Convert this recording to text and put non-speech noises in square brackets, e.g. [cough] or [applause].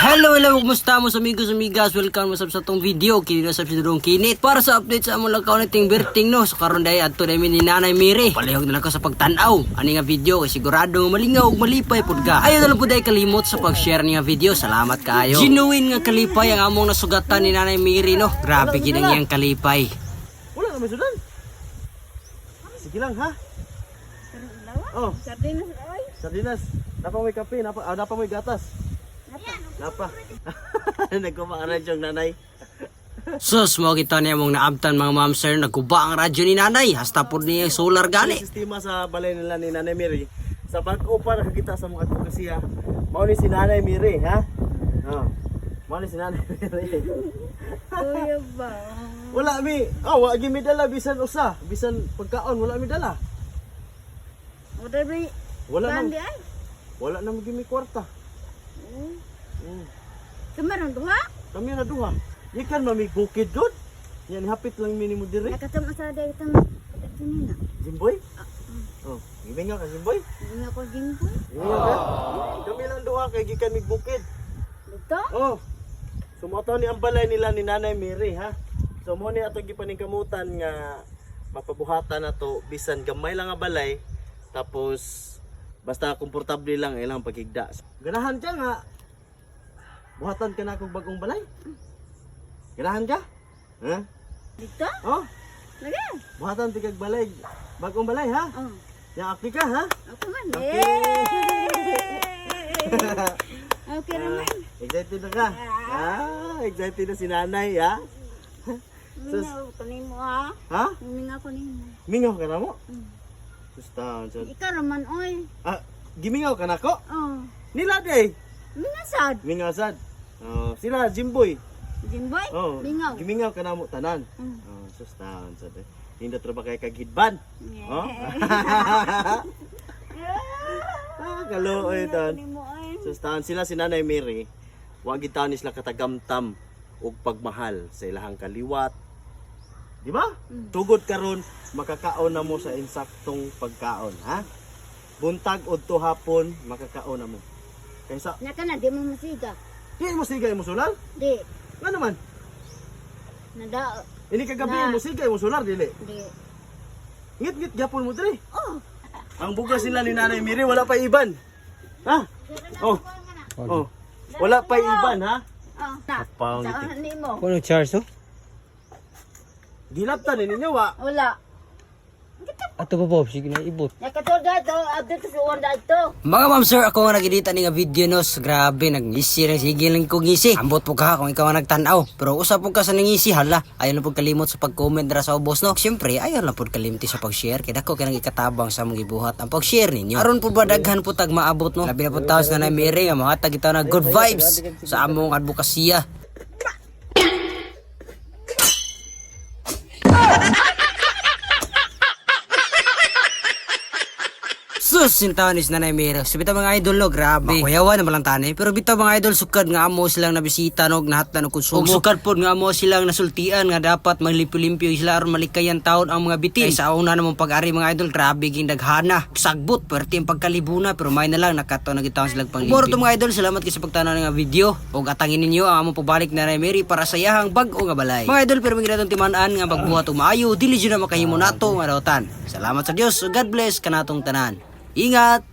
Hello, hello, kumusta mo amigos, amigas? Welcome mo sa tong video. Kini na sa si Durong Kinit. Para sa update sa among lakaw nating berting no. So karon day adto na ni Nanay Miri. Palihog na lang ko sa pagtan-aw. Ani nga video kay sigurado nga malingaw ug malipay pud ka. Ayo na lang pud ay kalimot sa pag-share niya video. Salamat kaayo. Genuine nga kalipay ang among nasugatan ni Nanay Miri no. Grabe gid ang iyang kalipay. Wala naman sudan. Sige lang ha. Oh, Sardinas, oy. sardinas. Napa may kape, napa, ah, napa may gatas. Napa. [laughs] Nagkumang radyo ang nanay. Sus, mo kita niya mong naabtan mga ma'am sir. Nagkuba ang radyo ni Nanay. Hasta pud niya solar gani. Sistema sa balay nila ni Nanay Miri. Sa bag-o pa nakakita sa mga advokasya. Mao ni si Nanay Miri, ha? Oh. Mao ni si Nanay. Kuya ba? wala mi. Oh, wala gi mi dala bisan usa, bisan pagkaon wala mi dala. Wala ba? Wala Kandi na. ay. Wala na gi mi kwarta. Oh. Mm. Kamaron duha. Kami na duha. Ikan mami bukid god. Yan hapit lang minimo dire. Nakatama sa day tang tinina. Jimboy? Oh, gibinga ka Jimboy? Hindi ako jingko. Gibinga ka? Kami lang duha kay gikan mig bukid. Dito? Oh. Sumoto ni ang balay nila ni Nanay Mary ha. So mo ni ato gipaningkamutan nga mapabuhatan nato bisan gamay lang nga balay tapos basta komportable lang ilang pagigda. Ganahan ka nga. Buhatan ka na akong bagong balay. Ganahan ka? Ha? Dito? Oh, Lagi. buhatan tigag balay. Bagong balay ha. Oh. Yang akti ka ha. Ako man. [laughs] Okay. Okay naman. Excited na ka? Ah, excited na si nanay ha. Mingaw ko nimo ha. Ha? Mingaw ko nimo. Mingaw ka na mo? Mm. Sustahan sad. Ikaw naman oy. Ah, gimingaw ka na ko? Oh. Nila day. Mingasad. Mingaw sad. Oh, sila Jimboy. Jimboy? Oh, Mingaw. Gimingaw ka na mo tanan. Mm. Oh, sustahan sad. eh. Hindi tra ba kay kagidban? Oh? [laughs] ah, kaluoy tan. Nimo ay. Sustahan sila si Nanay Mary. Wa gid taon sila katagamtam og pagmahal sa ilahang kaliwat. Di ba? Mm. Tugod karon makakaon na mo sa insaktong pagkaon, ha? Buntag udto hapon makakaon na mo. Kaysa Naka na di mo masiga. di mo sigay mo sular? Di. Nga naman. Nada. Ini kagabi Na. mo sigay mo sular dili. Di. Ngit-ngit gyapon mo diri. Oh. Ang bugas nila ni Nanay Mary wala pa iban. Ha? Oh. Oh. Wala pa iban, ha? Oh. Na. Kapang Saan nimo? Kuno charge to? Gilaptan ni ninyo wa. Wala. Ato pa Bob, sige na ibot. Nakatod dito, abdito sa uwan dito. Mga ma'am sir, ako nga nagedita ni nga video nos. Grabe, nagngisi na sige lang ko ngisi. Ambot po ka kung ikaw ang nagtanaw. Pero usap po ka sa nangisi, hala. Ayaw na po kalimot sa pag-comment dara sa ubos no. Siyempre, ayaw na po kalimti sa pag-share. Kaya ako kaya ikatabang sa mga ibuhat ang pag-share ninyo. Aron po ba daghan po tag maabot no. Labi na po taos na na Mary nga mga tag itaw na good vibes sa among advokasya. Sus, sintaon is nanay Mira. So bitaw mga idol no, grabe. Makuyawan naman lang tani. Pero bitaw mga idol, sukad nga amo silang nabisita no, nahat na konsumo. Og sukad pod nga amo silang nasultian nga dapat maglimpyo-limpyo sila aron malikayan taon ang mga bitin. Ay, sa una namang pag-ari mga idol, grabe ging daghana. Sagbot, perti ang pagkalibuna, pero may na lang nakato na gitawon silang panglimpyo. Moro to mga idol, salamat kayo sa pagtanaw nga video. Og atangin ninyo ang among pabalik na Mary para sa yahang bag-o nga balay. Mga idol, pero mga timaan nga pagbuhat og maayo, dili jud na makahimo nato nga rawtan. Salamat sa Dios. God bless kanatong tanan. Ingat!